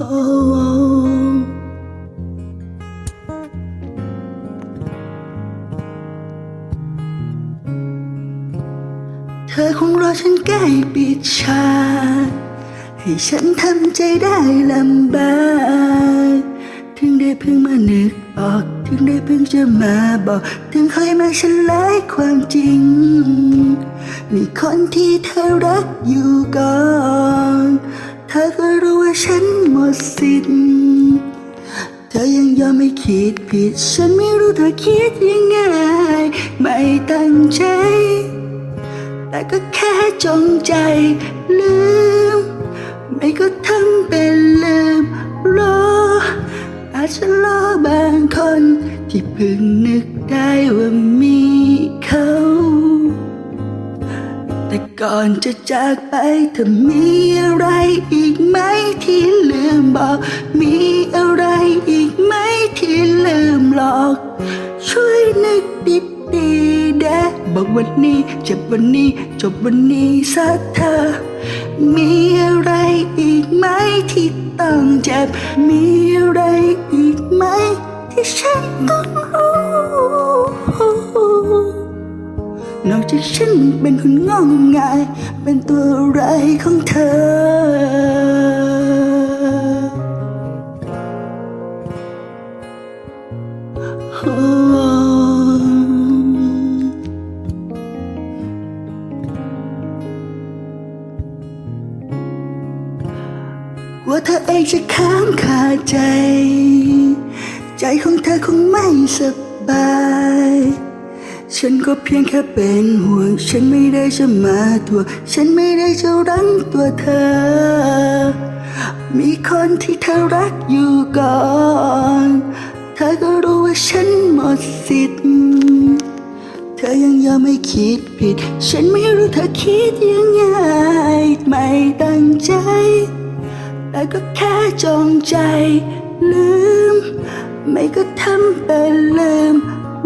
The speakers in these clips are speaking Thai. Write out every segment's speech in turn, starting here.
เธอคงรอฉันใกล้ปิดฉากให้ฉันทำใจได้ลำบากถึงได้เพิ่งมานึกออก ถึงได้เพิ่งจะมาบอก ถึงเคยมาฉันลายความจริง มีคนที่เธอรักอยู่ก่อน เธอก็รู้ ฉันหมดสิทธิ์เธอยังยอมไม่คิดผิด ฉันไม่รู้เธอคิดยังไง ไม่ตั้งใจ แต่ก็แค่จงใจลืม ไม่ก็ทำเป็นลืมรออาจจะรอบางคน ที่เพิ่งนึกได้ว่ามีเขาแต่ก่อนจะจากไปเธอมีอะไร มีอะไรอีกไหมที่ลืมหลอก ช่วยนึกดิบดีแดะบอกวันนี้เจ็บวันนี้จบวันนี้สักเธอ มีอะไรอีกไหมที่ต้องเจ็บ มีอะไรอีกไหมที่ฉันต้องรู้นอกจากฉันเป็นคนงองงาย เป็นตัวไรของเธอ กลัวเธอเองจะค้างคาใจ ใจของเธอคงไม่สบาย ฉันก็เพียงแค่เป็นห่วง ฉันไม่ได้จะมาทวฉันไม่ได้จะรั้งตัวเธอ มีคนที่เธอรักอยู่ก่อน เธอก็รู้ว่าฉันหมดสิทธิ์เธอยังยอมไม่คิดผิด ฉันไม่รู้เธอคิดยังไง ไม่ตั้งใจ แต่ก็แค่จงใจลืม ไม่ก็ทำเป็นลืม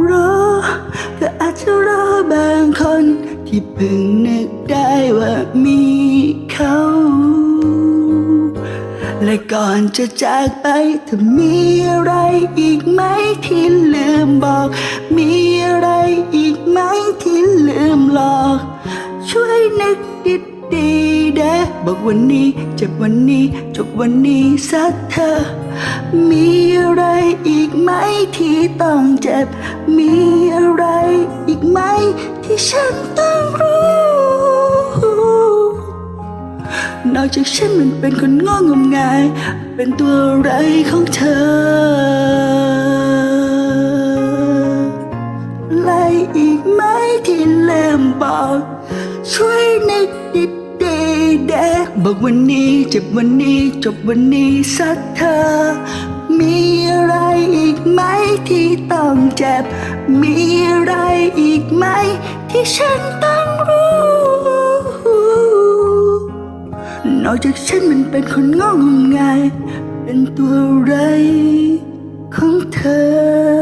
รอก็อาจจะรอบางคน ที่เพิ่งนึกได้ว่ามีเขา และก่อนจะจากไปเธอมีอะไรอีกไหมที่ลืมบอก บอกวันนี้เจ็บวันนี้จบวันนี้สักเธอ มีอะไรอีกไหมที่ต้องเจ็บ มีอะไรอีกไหมที่ฉันต้องรู้ นอกจากฉันมันเป็นคนงองมงาย เป็นตัวอะไรของเธอ ๆแดบอกวันนี้เจ็บวันนี้จบวันนี้สักเธอ มีอะไรอีกไหมที่ต้องเจ็บ มีอะไรอีกไหมที่ฉันต้องรู้ นอกจากฉันมันเป็นคนงองงาย เป็นตัวอะไรของเธอ